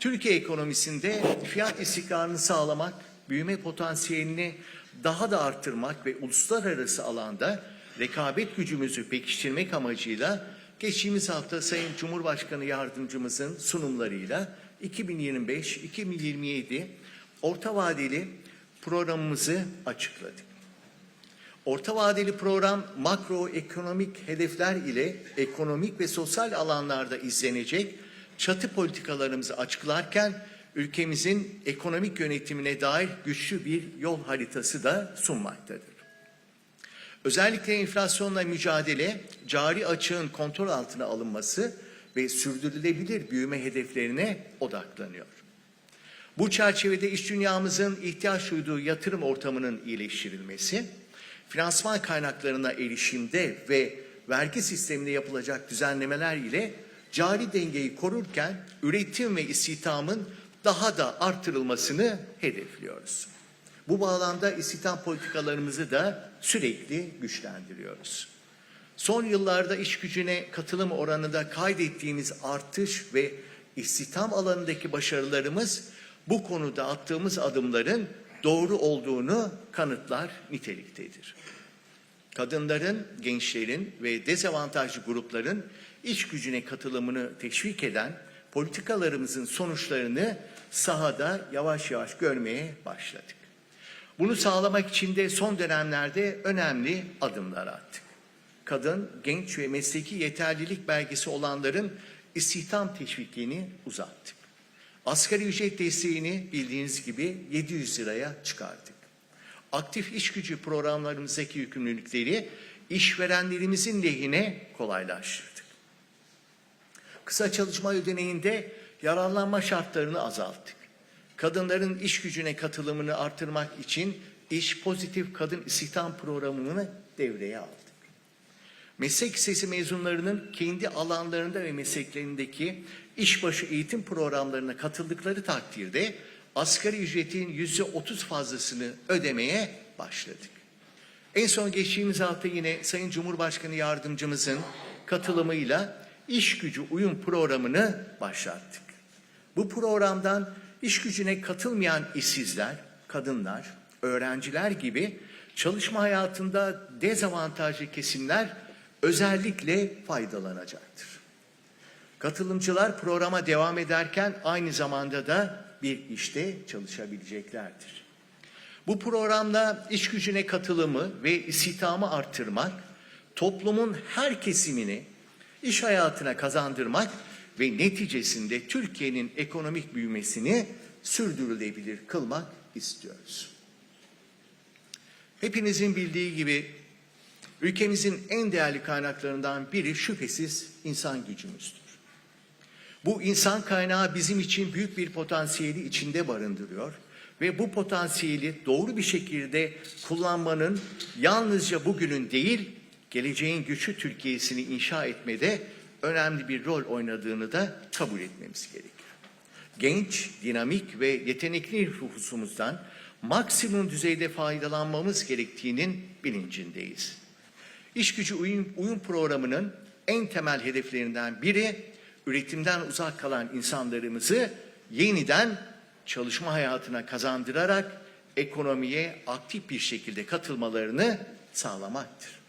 Türkiye ekonomisinde fiyat istikrarını sağlamak, büyüme potansiyelini daha da arttırmak ve uluslararası alanda rekabet gücümüzü pekiştirmek amacıyla geçtiğimiz hafta Sayın Cumhurbaşkanı Yardımcımızın sunumlarıyla 2025-2027 orta vadeli programımızı açıkladık. Orta vadeli program makroekonomik hedefler ile ekonomik ve sosyal alanlarda izlenecek çatı politikalarımızı açıklarken ülkemizin ekonomik yönetimine dair güçlü bir yol haritası da sunmaktadır. Özellikle enflasyonla mücadele, cari açığın kontrol altına alınması ve sürdürülebilir büyüme hedeflerine odaklanıyor. Bu çerçevede iş dünyamızın ihtiyaç duyduğu yatırım ortamının iyileştirilmesi, finansman kaynaklarına erişimde ve vergi sisteminde yapılacak düzenlemeler ile cari dengeyi korurken üretim ve istihdamın daha da artırılmasını hedefliyoruz. Bu bağlamda istihdam politikalarımızı da sürekli güçlendiriyoruz. Son yıllarda iş gücüne katılım oranında kaydettiğimiz artış ve istihdam alanındaki başarılarımız bu konuda attığımız adımların doğru olduğunu kanıtlar niteliktedir. Kadınların, gençlerin ve dezavantajlı grupların iş gücüne katılımını teşvik eden politikalarımızın sonuçlarını sahada yavaş yavaş görmeye başladık. Bunu sağlamak için de son dönemlerde önemli adımlar attık. Kadın, genç ve mesleki yeterlilik belgesi olanların istihdam teşvikini uzattık. Asgari ücret desteğini bildiğiniz gibi 700 liraya çıkardık. Aktif iş gücü programlarımızdaki yükümlülükleri işverenlerimizin lehine kolaylaştırdık. Kısa çalışma ödeneğinde yararlanma şartlarını azalttık. Kadınların iş gücüne katılımını artırmak için iş pozitif kadın istihdam programını devreye aldık. Meslek lisesi mezunlarının kendi alanlarında ve mesleklerindeki işbaşı eğitim programlarına katıldıkları takdirde asgari ücretin yüzde otuz fazlasını ödemeye başladık. En son geçtiğimiz hafta yine Sayın Cumhurbaşkanı Yardımcımızın katılımıyla iş gücü uyum programını başlattık. Bu programdan iş gücüne katılmayan işsizler, kadınlar, öğrenciler gibi çalışma hayatında dezavantajlı kesimler özellikle faydalanacaktır. Katılımcılar programa devam ederken aynı zamanda da bir işte çalışabileceklerdir. Bu programda iş gücüne katılımı ve istihdamı arttırmak, toplumun her kesimini iş hayatına kazandırmak ve neticesinde Türkiye'nin ekonomik büyümesini sürdürülebilir kılmak istiyoruz. Hepinizin bildiği gibi ülkemizin en değerli kaynaklarından biri şüphesiz insan gücümüzdür. Bu insan kaynağı bizim için büyük bir potansiyeli içinde barındırıyor ve bu potansiyeli doğru bir şekilde kullanmanın yalnızca bugünün değil, geleceğin güçlü Türkiye'sini inşa etmede önemli bir rol oynadığını da kabul etmemiz gerekir. Genç, dinamik ve yetenekli nüfusumuzdan maksimum düzeyde faydalanmamız gerektiğinin bilincindeyiz. İş gücü uyum, uyum programının en temel hedeflerinden biri üretimden uzak kalan insanlarımızı yeniden çalışma hayatına kazandırarak ekonomiye aktif bir şekilde katılmalarını sağlamaktır.